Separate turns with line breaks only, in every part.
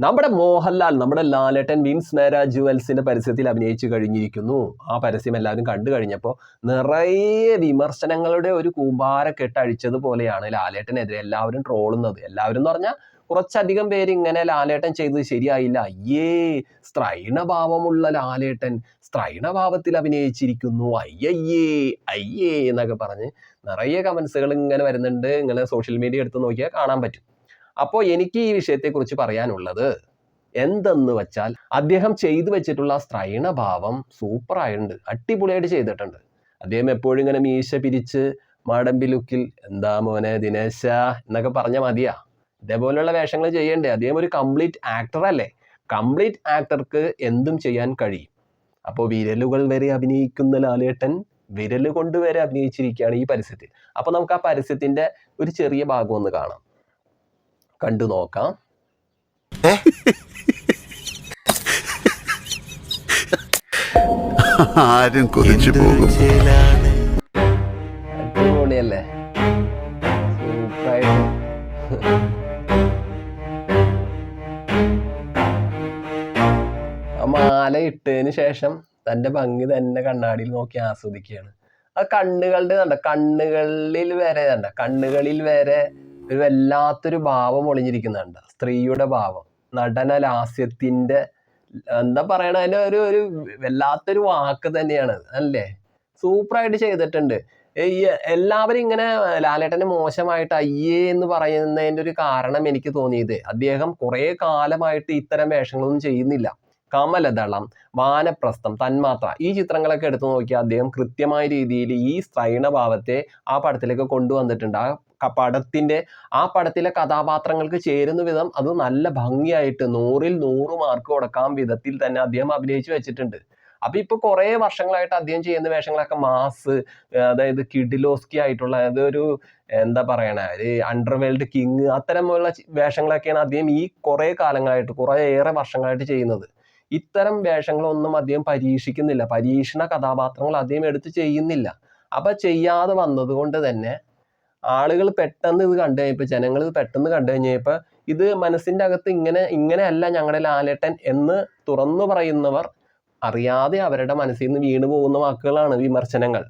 നമ്മുടെ മോഹൻലാൽ നമ്മുടെ ലാലേട്ടൻ വിൻസ് മേര ജുവൽസിന്റെ പരസ്യത്തിൽ അഭിനയിച്ചു കഴിഞ്ഞിരിക്കുന്നു. ആ പരസ്യം എല്ലാവരും കണ്ടു കഴിഞ്ഞപ്പോൾ നിറയെ വിമർശനങ്ങളുടെ ഒരു കൂമ്പാരക്കെട്ട് അഴിച്ചതുപോലെയാണ് ലാലേട്ടനെതിരെ എല്ലാവരും ട്രോളുന്നത്. എല്ലാവരും എന്ന് പറഞ്ഞാൽ കുറച്ചധികം പേര് ഇങ്ങനെ ലാലേട്ടൻ ചെയ്തത് ശരിയായില്ല. അയ്യേ സ്ത്രൈണഭാവമുള്ള ലാലേട്ടൻ സ്ത്രൈണഭാവത്തിൽ അഭിനയിച്ചിരിക്കുന്നു. അയ്യയ്യേ അയ്യേ എന്നൊക്കെ പറഞ്ഞ് നിറയെ കമൻസുകൾ ഇങ്ങനെ വരുന്നുണ്ട്. ഇങ്ങനെ സോഷ്യൽ മീഡിയ എടുത്ത് നോക്കിയാൽ കാണാൻ പറ്റും. അപ്പോൾ എനിക്ക് ഈ വിഷയത്തെക്കുറിച്ച് പറയാനുള്ളത് എന്തെന്ന് വെച്ചാൽ അദ്ദേഹം ചെയ്തു വെച്ചിട്ടുള്ള സ്ത്രൈണഭാവം സൂപ്പറായിട്ടുണ്ട് അടിപൊളിയായിട്ട് ചെയ്തിട്ടുണ്ട്. അദ്ദേഹം എപ്പോഴും ഇങ്ങനെ മീശ പിരിച്ച് മാടമ്പി ലുക്കിൽ എന്താ മോനെ ദിനേശ? എന്നൊക്കെ പറഞ്ഞാൽ മതിയാ. ഇതേപോലെയുള്ള വേഷങ്ങൾ ചെയ്യണ്ടേ? അദ്ദേഹം ഒരു കംപ്ലീറ്റ് ആക്ടർ അല്ലേ? കംപ്ലീറ്റ് ആക്ടർക്ക് എന്തും ചെയ്യാൻ കഴിയും. അപ്പോൾ വിരലുകൾ വരെ അഭിനയിക്കുന്ന ലാലേട്ടൻ വിരൽ കൊണ്ട് വരെ അഭിനയിച്ചിരിക്കുകയാണ് ഈ പരസ്യത്തിൽ. അപ്പോൾ നമുക്ക് ആ പരസ്യത്തിന്റെ ഒരു ചെറിയ ഭാഗം ഒന്ന് കാണാം. കണ്ടു നോക്കാം.
ആരും കൊതിച്ചു പോകും.
അടിപൊളിയല്ലേ? സൂപ്പറായിട്ട്. ആ മാല ഇട്ടതിന് ശേഷം തന്റെ ഭംഗി തന്നെ കണ്ണാടിയിൽ നോക്കി ആസ്വദിക്കുകയാണ്. ആ കണ്ണുകളുടെ കണ്ട? കണ്ണുകളിൽ വരെ കണ്ട? കണ്ണുകളിൽ വരെ ഒരു വല്ലാത്തൊരു ഭാവം ഒളിഞ്ഞിരിക്കുന്നുണ്ട്. സ്ത്രീയുടെ ഭാവം. നടന ലാസ്യത്തിന്റെ എന്താ പറയണ അതിന്റെ ഒരു ഒരു വല്ലാത്തൊരു വാക്ക് തന്നെയാണ്. അല്ലേ? സൂപ്പറായിട്ട് ചെയ്തിട്ടുണ്ട്. എല്ലാവരും ഇങ്ങനെ ലാലേട്ടനെ മോശമായിട്ട് അയ്യേ എന്ന് പറയുന്നതിന്റെ ഒരു കാരണം എനിക്ക് തോന്നിയത് അദ്ദേഹം കുറെ കാലമായിട്ട് ഇത്തരം വേഷങ്ങളൊന്നും ചെയ്യുന്നില്ല. കമലദളം വാനപ്രസ്ഥം തന്മാത്ര ഈ ചിത്രങ്ങളൊക്കെ എടുത്തു നോക്കിയാൽ അദ്ദേഹം കൃത്യമായ രീതിയിൽ ഈ സ്ത്രൈണഭാവത്തെ ആ പടത്തിലേക്ക് കൊണ്ടുവന്നിട്ടുണ്ട്. ആ പടത്തിന്റെ ആ പടത്തിലെ കഥാപാത്രങ്ങൾക്ക് ചേരുന്ന വിധം അത് നല്ല ഭംഗിയായിട്ട് നൂറിൽ നൂറ് മാർക്ക് കൊടുക്കാൻ വിധത്തിൽ തന്നെ അദ്ദേഹം അഭിനയിച്ചു വെച്ചിട്ടുണ്ട്. അപ്പൊ ഇപ്പൊ കുറെ വർഷങ്ങളായിട്ട് അദ്ദേഹം ചെയ്യുന്ന വേഷങ്ങളൊക്കെ മാസ് അതായത് കിഡിലോസ്കി ആയിട്ടുള്ള അതായത് ഒരു എന്താ പറയണ ഒരു അണ്ടർവേൾഡ് കിങ് അത്തരമുള്ള വേഷങ്ങളൊക്കെയാണ് അദ്ദേഹം ഈ കുറെ കാലങ്ങളായിട്ട് കുറെ ഏറെ വർഷങ്ങളായിട്ട് ചെയ്യുന്നത്. ഇത്തരം വേഷങ്ങളൊന്നും അദ്ദേഹം പരീക്ഷിക്കുന്നില്ല. പരീക്ഷണ കഥാപാത്രങ്ങൾ അദ്ദേഹം എടുത്ത് ചെയ്യുന്നില്ല. അപ്പൊ ചെയ്യാതെ വന്നത് കൊണ്ട് തന്നെ ആളുകൾ പെട്ടെന്ന് ഇത് കണ്ടു കഴിഞ്ഞപ്പോൾ ജനങ്ങൾ ഇത് പെട്ടെന്ന് കണ്ടു കഴിഞ്ഞപ്പോൾ ഇത് മനസ്സിന്റെ അകത്ത് ഇങ്ങനെ ഇങ്ങനെയല്ല ഞങ്ങളുടെ ലാലേട്ടൻ എന്ന് തുറന്നു പറയുന്നവർ അറിയാതെ അവരുടെ മനസ്സിൽ നിന്ന് വീണു പോകുന്ന വാക്കുകളാണ് വിമർശനങ്ങൾ.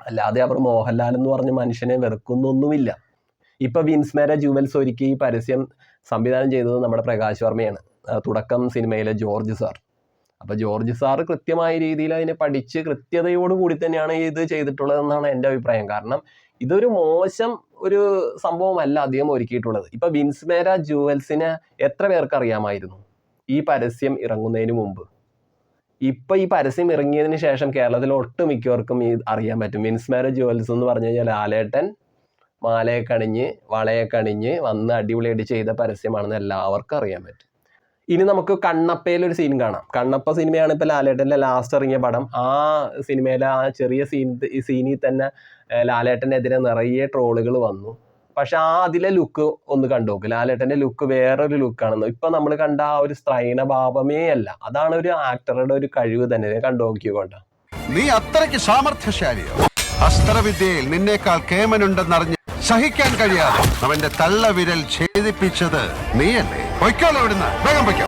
അല്ലാതെ അവർ മോഹൻലാൽ എന്ന് പറഞ്ഞ് മനുഷ്യനെ വെറുക്കുന്നൊന്നുമില്ല. ഇപ്പൊ വിൻസ്മേര ജുവൽസ് ഒരുക്കി ഈ പരസ്യം സംവിധാനം ചെയ്തത് നമ്മുടെ പ്രകാശ് വർമ്മയാണ്. തുടക്കം സിനിമയിലെ ജോർജ് സാർ. അപ്പൊ ജോർജ് സാർ കൃത്യമായ രീതിയിൽ അതിനെ പഠിച്ച് കൃത്യതയോട് കൂടി തന്നെയാണ് ഇത് ചെയ്തിട്ടുള്ളതെന്നാണ് എന്റെ അഭിപ്രായം. കാരണം ഇതൊരു മോശം ഒരു സംഭവമല്ല അധികം ഒരുക്കിയിട്ടുള്ളത്. ഇപ്പൊ വിൻസ്മേര ജുവൽസിനെ എത്ര പേർക്ക് അറിയാമായിരുന്നു? ഈ പരസ്യം ഇറങ്ങുന്നതിന് മുമ്പ്. ഇപ്പൊ ഈ പരസ്യം ഇറങ്ങിയതിന് ശേഷം കേരളത്തിൽ ഒട്ടുമിക്കവർക്കും ഈ അറിയാൻ പറ്റും. വിൻസ്മേര ജുവൽസ് എന്ന് പറഞ്ഞു കഴിഞ്ഞാൽ ആലേട്ടൻ മാലയെ കണിഞ്ഞ് വളയെ കണിഞ്ഞ് വന്ന് അടിപൊളിയായിട്ട് ചെയ്ത പരസ്യമാണെന്ന് എല്ലാവർക്കും അറിയാൻ പറ്റും. ഇനി നമുക്ക് കണ്ണപ്പയിൽ ഒരു സീൻ കാണാം. കണ്ണപ്പ സിനിമയാണ് ഇപ്പൊ ലാലേട്ടന്റെ ലാസ്റ്റ് ഇറങ്ങിയ പടം. ആ സിനിമയിലെ ആ ചെറിയ സീൻ സീനിൽ തന്നെ ലാലേട്ടനെതിരെ നിറയെ ട്രോളുകൾ വന്നു. പക്ഷെ ആ അതിലെ ലുക്ക് ഒന്ന് കണ്ടു ലാലേട്ടന്റെ ലുക്ക് വേറൊരു ലുക്കാണെന്ന് ഇപ്പൊ നമ്മൾ കണ്ട ആ ഒരു സ്ത്രൈണ ഭാവമേ അല്ല. അതാണ് ഒരു ആക്ടറുടെ ഒരു കഴിവ് തന്നെ. കണ്ടു നോക്കിയോണ്ട
നീ അത്രയ്ക്ക് സാമർഥ്യശാലിയോ? അസ്ത്രവിദ്യയിൽ നിന്നേക്കാൾ കേമനുണ്ടെന്നറിഞ്ഞ് സഹിക്കാൻ കഴിയാതെ അവന്റെ തള്ളവിരൽ ഛേദിപ്പിച്ചത് നീയല്ലേ? പൊയ്ക്കോളെ അവിടുന്ന്. വേഗം പൊയ്ക്കോ.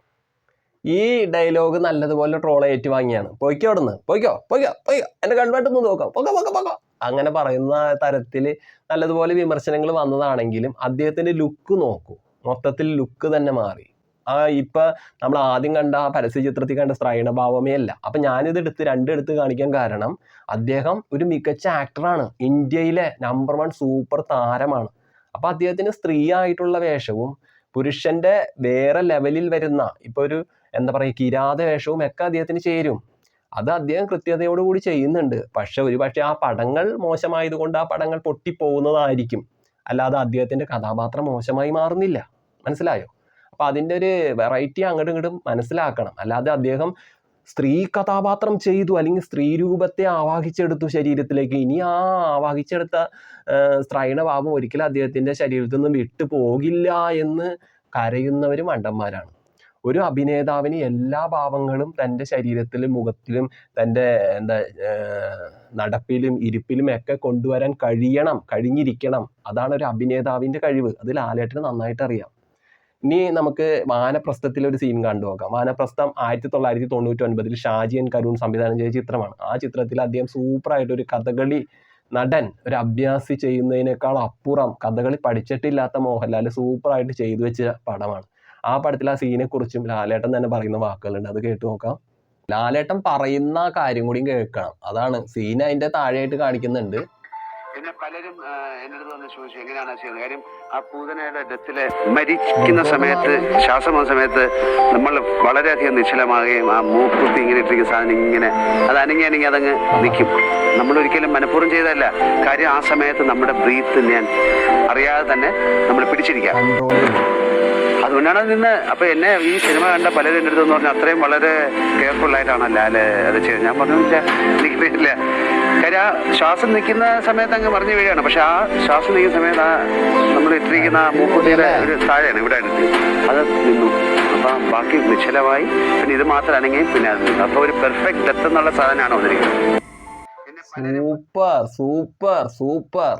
ഈ ഡയലോഗ് നല്ലതുപോലെ ട്രോൾ ഏറ്റുവാങ്ങിയാണ്. പൊയ്ക്കോ അവിടുന്ന്. പൊയ്ക്കോ പൊയ്ക്കോ പൊയ്ക്കോ. എന്റെ കൺവേട്ടൊന്ന് നോക്കാം. പൊക്കോ പൊക്കോ പൊക്കോ അങ്ങനെ പറയുന്ന തരത്തിൽ നല്ലതുപോലെ വിമർശനങ്ങൾ വന്നതാണെങ്കിലും അദ്ദേഹത്തിന്റെ ലുക്ക് നോക്കൂ. മൊത്തത്തിൽ ലുക്ക് തന്നെ മാറി. ആ ഇപ്പൊ നമ്മൾ ആദ്യം കണ്ട ആ പരസ്യ ചിത്രത്തിൽ കണ്ട സ്ത്രൈണഭാവമേ അല്ല അപ്പൊ ഞാനിത് എടുത്ത് രണ്ടെടുത്ത് കാണിക്കാൻ കാരണം അദ്ദേഹം ഒരു മികച്ച ആക്ടറാണ് ഇന്ത്യയിലെ നമ്പർ വൺ സൂപ്പർ താരമാണ്. അപ്പൊ അദ്ദേഹത്തിന് സ്ത്രീ ആയിട്ടുള്ള വേഷവും പുരുഷന്റെ വേറെ ലെവലിൽ വരുന്ന ഇപ്പൊ ഒരു എന്താ പറയുക കിരാത വേഷവും ഒക്കെ അദ്ദേഹത്തിന് ചേരും. അത് അദ്ദേഹം കൃത്യതയോടുകൂടി ചെയ്യുന്നുണ്ട്. പക്ഷെ ഒരു പക്ഷേ ആ പടങ്ങൾ മോശമായതുകൊണ്ട് ആ പടങ്ങൾ പൊട്ടിപ്പോകുന്നതായിരിക്കും അല്ലാതെ അദ്ദേഹത്തിന്റെ കഥാപാത്രം മോശമായി മാറുന്നില്ല. മനസ്സിലായോ? അപ്പൊ അതിന്റെ ഒരു വെറൈറ്റി അങ്ങോട്ടും ഇങ്ങോട്ടും മനസ്സിലാക്കണം. അല്ലാതെ അദ്ദേഹം സ്ത്രീ കഥാപാത്രം ചെയ്തു അല്ലെങ്കിൽ സ്ത്രീ രൂപത്തെ ആവാഹിച്ചെടുത്തു ശരീരത്തിലേക്ക്. ഇനി ആ ആവാഹിച്ചെടുത്ത ആ, സ്ത്രൈണഭാവം ഒരിക്കലും അദ്ദേഹത്തിന്റെ ശരീരത്തിൽ നിന്നും വിട്ടു പോകില്ല എന്ന് കരയുന്നവരും മണ്ടന്മാരാണ് ഒരു അഭിനേതാവിന് എല്ലാ ഭാവങ്ങളും തന്റെ ശരീരത്തിലും മുഖത്തിലും തന്റെ എന്താ നടപ്പിലും ഇരിപ്പിലും ഒക്കെ കൊണ്ടുവരാൻ കഴിയണം കഴിഞ്ഞിരിക്കണം. അതാണ് ഒരു അഭിനേതാവിന്റെ കഴിവ്. അത് ലാലേട്ടന് നന്നായിട്ട് അറിയാം ഇനി നമുക്ക് വാനപ്രസ്ഥത്തിലെ ഒരു സീൻ കണ്ടു നോക്കാം. വാനപ്രസ്ഥം ആയിരത്തി തൊള്ളായിരത്തി തൊണ്ണൂറ്റി ഒൻപതിൽ ഷാജിയൻ കരുൺ സംവിധാനം ചെയ്ത ചിത്രമാണ്. ആ ചിത്രത്തിൽ അദ്ദേഹം സൂപ്പറായിട്ട് ഒരു കഥകളി നടൻ ഒരു അഭ്യാസി ചെയ്യുന്നതിനേക്കാൾ അപ്പുറം കഥകളി പഠിച്ചിട്ടില്ലാത്ത മോഹൻലാൽ സൂപ്പറായിട്ട് ചെയ്തു വെച്ച പടമാണ്. ആ പടത്തിൽ ആ സീനെ കുറിച്ചും ലാലേട്ടൻ തന്നെ പറയുന്ന വാക്കുകളുണ്ട്. അത് കേട്ടു നോക്കാം. ലാലേട്ടൻ പറയുന്ന കാര്യം കൂടിയും കേൾക്കണം. അതാണ് സീൻ അതിന്റെ താഴെയായിട്ട് കാണിക്കുന്നുണ്ട്.
പിന്നെ പലരും എന്നോട് വന്ന് ചോദിച്ചു എങ്ങനെയാണ് ചെയ്യുന്നത്? കാര്യം ആ പൂതനയുടെ ഡെത്തിൽ മരിക്കുന്ന സമയത്ത് ശ്വാസം വന്ന സമയത്ത് നമ്മൾ വളരെയധികം നിശ്ചലമാകുകയും ആ മൂക്കുത്തി ഇങ്ങനെ ഇട്ടിരിക്കുന്ന സാധനം ഇങ്ങനെ അത് അനങ്ങി അനങ്ങി അതങ്ങ് നിൽക്കും. നമ്മൾ ഒരിക്കലും മനഃപൂർവം ചെയ്തതല്ല. കാര്യം ആ സമയത്ത് നമ്മുടെ ബ്രീത്ത് ഞാൻ അറിയാതെ തന്നെ നമ്മൾ പിടിച്ചിരിക്കാം അതുകൊണ്ടാണ് അത് നിന്ന് അപ്പൊ എന്നെ ഈ സിനിമ കണ്ട പലരും എന്റെ അടുത്ത് പറഞ്ഞാൽ അത്രയും വളരെ കെയർഫുൾ ആയിട്ടാണ് അത് ചെയ്തത്. ഞാൻ പറഞ്ഞില്ല എനിക്കറിയില്ല കാര്യം ആ ശ്വാസം നിൽക്കുന്ന സമയത്ത് അങ്ങ് മറിഞ്ഞു വീഴാണ് പക്ഷെ ആ ശ്വാസം നിൽക്കുന്ന സമയത്ത് ആ നമ്മൾ ഇട്ടിരിക്കുന്ന ആ മൂക്കുത്തിയുടെ ഒരു താഴെയാണ് ഇവിടെ അടുത്ത്. അത് നിന്നു. അപ്പം ബാക്കി നിശ്ചലമായി. പിന്നെ ഇത് മാത്രമാണെങ്കിൽ പിന്നെ അത് നിന്നു. അപ്പൊ ഒരു പെർഫെക്റ്റ് ഡെത്ത് എന്നുള്ള സാധനമാണ് വന്നിരിക്കുന്നത്.
Super super super.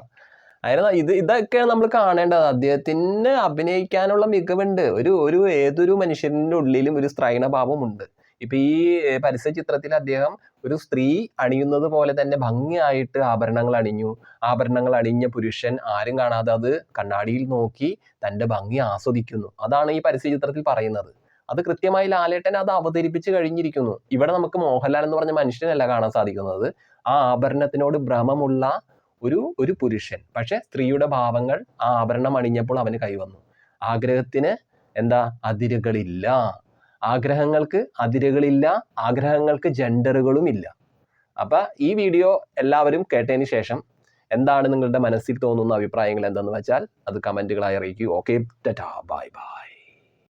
അതായത് ഇത് ഇതൊക്കെയാണ് നമ്മൾ കാണേണ്ടത്. അദ്ദേഹത്തിന് അഭിനയിക്കാനുള്ള മികവുണ്ട്. ഒരു ഒരു ഏതൊരു മനുഷ്യന്റെ ഉള്ളിലും ഒരു സ്ത്രൈണഭാവമുണ്ട് ഇപ്പൊ ഈ പരസ്യ ചിത്രത്തിൽ അദ്ദേഹം ഒരു സ്ത്രീ അണിയുന്നത് പോലെ തന്നെ ഭംഗിയായിട്ട് ആഭരണങ്ങൾ അണിഞ്ഞു. ആഭരണങ്ങൾ അണിഞ്ഞ പുരുഷൻ ആരും കാണാതെ അത് കണ്ണാടിയിൽ നോക്കി തന്റെ ഭംഗി ആസ്വദിക്കുന്നു. അതാണ് ഈ പരസ്യ ചിത്രത്തിൽ പറയുന്നത്. അത് കൃത്യമായി ലാലേട്ടൻ അത് അവതരിപ്പിച്ച് കഴിഞ്ഞിരിക്കുന്നു. ഇവിടെ നമുക്ക് മോഹൻലാൽ എന്ന് പറഞ്ഞ മനുഷ്യനല്ല കാണാൻ സാധിക്കുന്നത്. ആ ആഭരണത്തിനോട് ഭ്രമമുള്ള ഒരു ഒരു പുരുഷൻ. പക്ഷെ സ്ത്രീയുടെ ഭാവങ്ങൾ ആ ആഭരണം അണിഞ്ഞപ്പോൾ അവന് കൈവന്നു. ആഗ്രഹത്തിന് എന്താ? അതിരുകളില്ല. ആഗ്രഹങ്ങൾക്ക് അതിരുകളില്ല ആഗ്രഹങ്ങൾക്ക് ജെൻഡറുകളും ഇല്ല അപ്പൊ ഈ വീഡിയോ എല്ലാവരും കേട്ടതിന് ശേഷം എന്താണ് നിങ്ങളുടെ മനസ്സിൽ തോന്നുന്ന അഭിപ്രായങ്ങൾ എന്തെന്ന് വെച്ചാൽ അത് കമന്റുകളായി അറിയിക്കൂ. Okay bye bye